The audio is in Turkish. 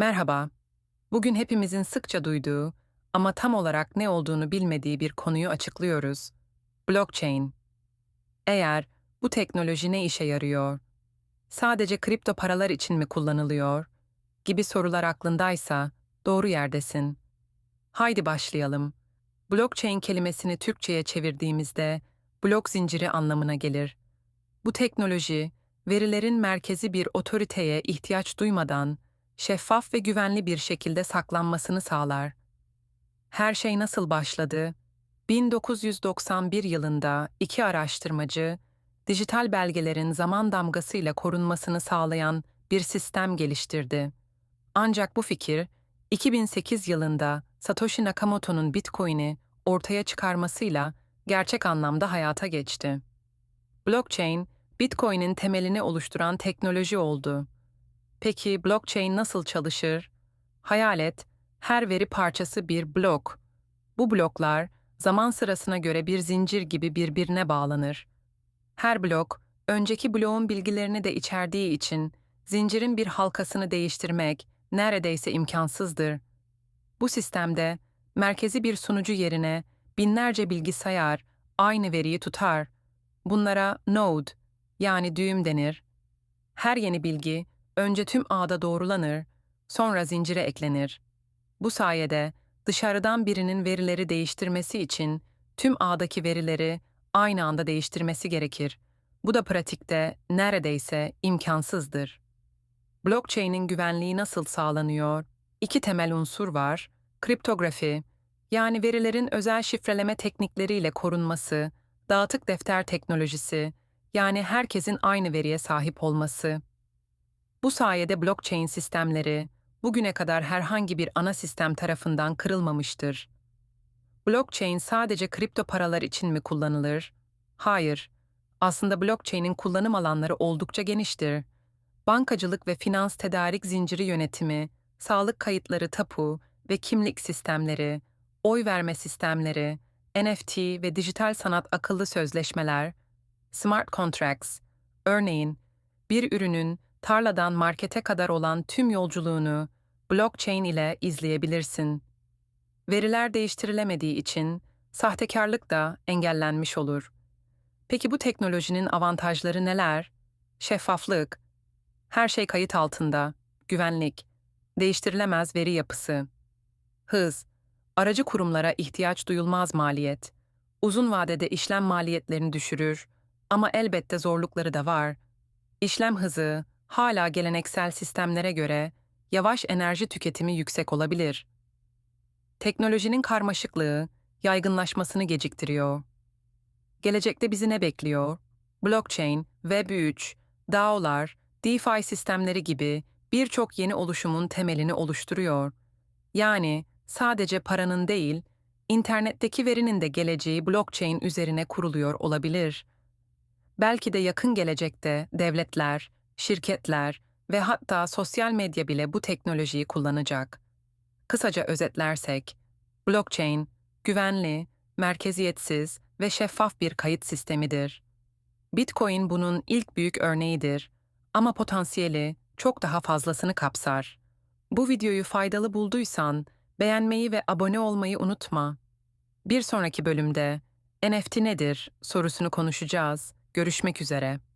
Merhaba. Bugün hepimizin sıkça duyduğu ama tam olarak ne olduğunu bilmediği bir konuyu açıklıyoruz. Blockchain. Eğer bu teknoloji ne işe yarıyor? Sadece kripto paralar için mi kullanılıyor? Gibi sorular aklındaysa doğru yerdesin. Haydi başlayalım. Blockchain kelimesini Türkçe'ye çevirdiğimizde blok zinciri anlamına gelir. Bu teknoloji, verilerin merkezi bir otoriteye ihtiyaç duymadan şeffaf ve güvenli bir şekilde saklanmasını sağlar. Her şey nasıl başladı? 1991 yılında iki araştırmacı, dijital belgelerin zaman damgasıyla korunmasını sağlayan bir sistem geliştirdi. Ancak bu fikir, 2008 yılında Satoshi Nakamoto'nun Bitcoin'i ortaya çıkarmasıyla gerçek anlamda hayata geçti. Blockchain, Bitcoin'in temelini oluşturan teknoloji oldu. Peki blockchain nasıl çalışır? Hayal et, her veri parçası bir blok. Bu bloklar zaman sırasına göre bir zincir gibi birbirine bağlanır. Her blok, önceki bloğun bilgilerini de içerdiği için zincirin bir halkasını değiştirmek neredeyse imkansızdır. Bu sistemde merkezi bir sunucu yerine binlerce bilgisayar aynı veriyi tutar. Bunlara node yani düğüm denir. Her yeni bilgi önce tüm ağda doğrulanır, sonra zincire eklenir. Bu sayede dışarıdan birinin verileri değiştirmesi için tüm ağdaki verileri aynı anda değiştirmesi gerekir. Bu da pratikte neredeyse imkansızdır. Blockchain'in güvenliği nasıl sağlanıyor? İki temel unsur var. Kriptografi, yani verilerin özel şifreleme teknikleriyle korunması, dağıtık defter teknolojisi, yani herkesin aynı veriye sahip olması. Bu sayede blockchain sistemleri bugüne kadar herhangi bir ana sistem tarafından kırılmamıştır. Blockchain sadece kripto paralar için mi kullanılır? Hayır. Aslında blockchain'in kullanım alanları oldukça geniştir. Bankacılık ve finans tedarik zinciri yönetimi, sağlık kayıtları tapu ve kimlik sistemleri, oy verme sistemleri, NFT ve dijital sanat akıllı sözleşmeler, smart contracts, örneğin bir ürünün tarladan markete kadar olan tüm yolculuğunu blockchain ile izleyebilirsin. Veriler değiştirilemediği için sahtekarlık da engellenmiş olur. Peki bu teknolojinin avantajları neler? Şeffaflık, her şey kayıt altında, güvenlik, değiştirilemez veri yapısı, hız, aracı kurumlara ihtiyaç duyulmaz maliyet, uzun vadede işlem maliyetlerini düşürür ama elbette zorlukları da var. İşlem hızı, hala geleneksel sistemlere göre yavaş enerji tüketimi yüksek olabilir. Teknolojinin karmaşıklığı yaygınlaşmasını geciktiriyor. Gelecekte bizi ne bekliyor? Blockchain, Web3, DAO'lar, DeFi sistemleri gibi birçok yeni oluşumun temelini oluşturuyor. Yani sadece paranın değil, internetteki verinin de geleceği blockchain üzerine kuruluyor olabilir. Belki de yakın gelecekte devletler, şirketler ve hatta sosyal medya bile bu teknolojiyi kullanacak. Kısaca özetlersek, blockchain, güvenli, merkeziyetsiz ve şeffaf bir kayıt sistemidir. Bitcoin bunun ilk büyük örneğidir ama potansiyeli çok daha fazlasını kapsar. Bu videoyu faydalı bulduysan beğenmeyi ve abone olmayı unutma. Bir sonraki bölümde NFT nedir sorusunu konuşacağız. Görüşmek üzere.